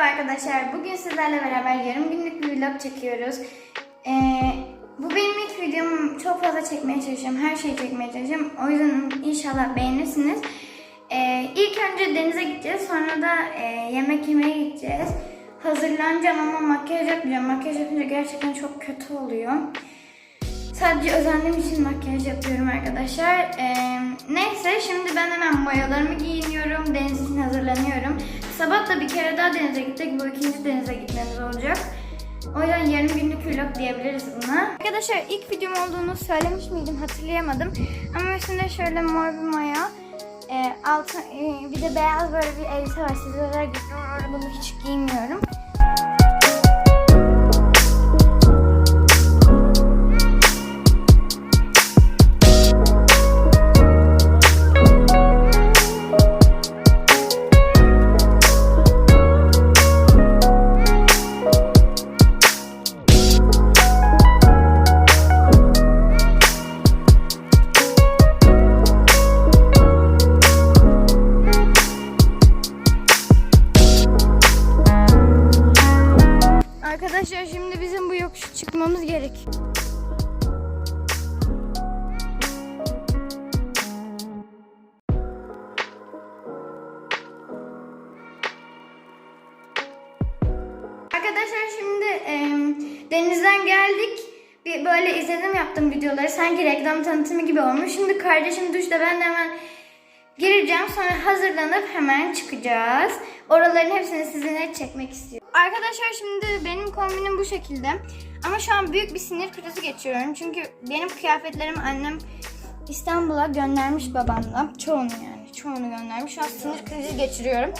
Merhaba arkadaşlar. Bugün sizlerle beraber yarım günlük bir vlog çekiyoruz. Ee, bu benim ilk videom. Çok fazla çekmeye çalışıyorum. Her şeyi çekmeye çalışıyorum. O yüzden inşallah beğenirsiniz. Ee, ilk önce denize gideceğiz. Sonra da e, yemek yemeye gideceğiz. Hazırlanacağım ama makyaj yapmayacağım. Makyaj yapınca gerçekten çok kötü oluyor. Sadece özendiğim için makyaj yapıyorum arkadaşlar. Ee, neyse şimdi ben hemen mayolarımı giyiniyorum. Deniz için hazırlanıyorum. Sabah da bir kere daha denize gittik. Bu ikinci denize gitmemiz olacak. O yüzden yarım günlük vlog diyebiliriz buna. Arkadaşlar ilk videom olduğunu söylemiş miydim hatırlayamadım. Ama üstünde şöyle mor bir mayo. Ee, altı, e, bir de beyaz böyle bir elbise var. Sizlere gösteriyorum. Bunu hiç giymiyorum. Gerek. Arkadaşlar şimdi e, denizden geldik. Bir böyle izledim yaptım videoları. Sanki reklam tanıtımı gibi olmuş. Şimdi kardeşim duşta ben de hemen gireceğim. Sonra hazırlanıp hemen çıkacağız. Oraların hepsini sizinle çekmek istiyorum. Arkadaşlar şimdi benim kombinim bu şekilde. Ama şu an büyük bir sinir krizi geçiriyorum. Çünkü benim kıyafetlerimi annem İstanbul'a göndermiş babamla. Çoğunu yani. Çoğunu göndermiş. Şu an sinir krizi geçiriyorum.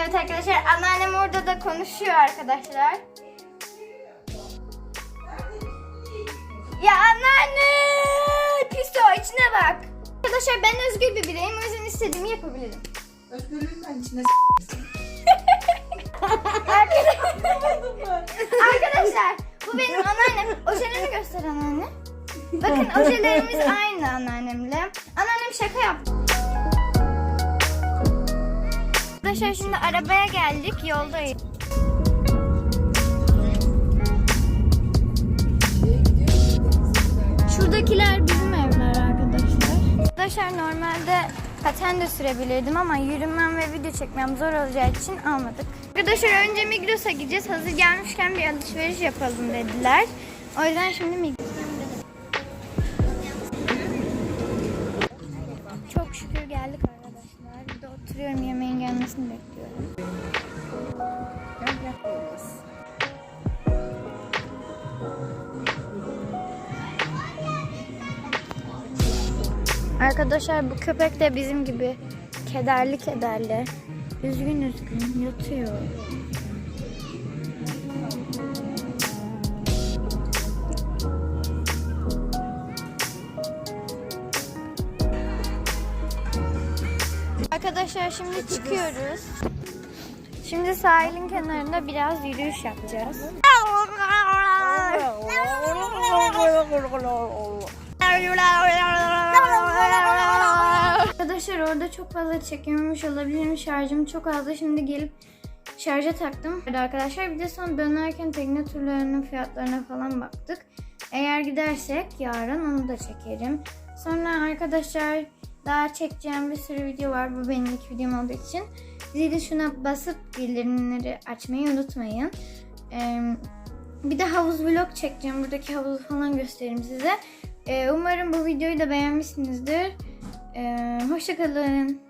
Evet arkadaşlar anneannem orada da konuşuyor arkadaşlar. Arkadaşlar ben özgür bir bireyim o yüzden istediğimi yapabilirim. Özgürlüğün içinde Arkadaşlar bu benim anneannem. Ojelerimi göster anneanne. Bakın ojelerimiz aynı anneannemle. Anneannem şaka yaptı. Arkadaşlar şimdi arabaya geldik yoldayız. Şuradakiler arkadaşlar. Normalde paten de sürebilirdim ama yürümem ve video çekmem zor olacağı için almadık. Arkadaşlar önce Migros'a gideceğiz. Hazır gelmişken bir alışveriş yapalım dediler. O yüzden şimdi Migros. Çok şükür geldik arkadaşlar. Burada oturuyorum yemeğin gelmesini bekliyorum. Arkadaşlar bu köpek de bizim gibi kederli kederli, üzgün üzgün yatıyor. Arkadaşlar şimdi çıkıyoruz. Şimdi sahilin kenarında biraz yürüyüş yapacağız. Orada çok fazla çekememiş olabilirim. Şarjım çok azdı. Şimdi gelip şarja taktım. Evet arkadaşlar bir de son dönerken tekne turlarının fiyatlarına falan baktık. Eğer gidersek yarın onu da çekerim. Sonra arkadaşlar daha çekeceğim bir sürü video var. Bu benim ilk videom olduğu için. Zili şuna basıp bildirimleri açmayı unutmayın. Ee, bir de havuz vlog çekeceğim. Buradaki havuzu falan göstereyim size. Ee, umarım bu videoyu da beğenmişsinizdir. Ee, hoşçakalın.